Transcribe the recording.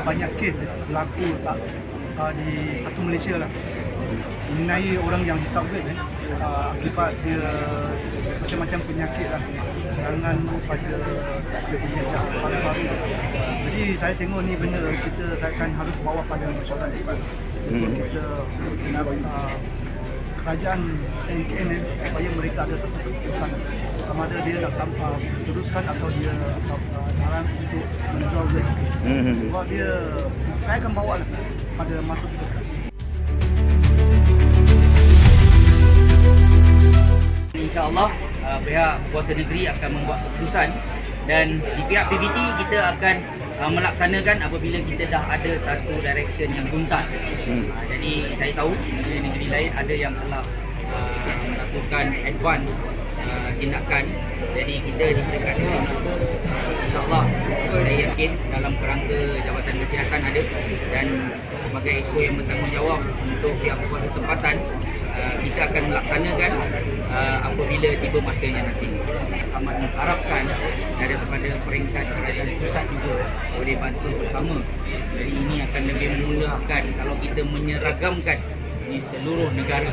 banyak kes berlaku tak, uh, di satu Malaysia lah. Mengenai orang yang disabit eh, uh, akibat dia macam-macam penyakit lah serangan pada dia punya paru-paru jadi saya tengok ni benda kita saya akan harus bawa pada masyarakat sebab Hmm. kita nak uh, kerajaan NKN eh, supaya mereka ada satu keputusan. Sama ada dia nak sampah teruskan atau dia uh, larang untuk dia Hmm. sebab dia saya akan bawa lah pada masa terdekat InsyaAllah uh, pihak kuasa negeri akan membuat keputusan dan di pihak PBT kita akan uh, melaksanakan apabila kita dah ada satu direction yang tuntas. Hmm. Uh, jadi saya tahu negeri-negeri lain ada yang telah uh, melakukan advance uh, tindakan. Jadi kita di dekat ini insyaAllah saya yakin dalam kerangka Jabatan Kesihatan ada dan sebagai exco yang bertanggungjawab untuk pihak berkuasa tempatan uh, kita akan melaksanakan uh, apabila tiba masanya nanti. Amat mengharapkan daripada peringkat kerajaan pusat juga boleh bantu bersama. Jadi ini akan lebih memudahkan kalau kita menyeragamkan di seluruh negara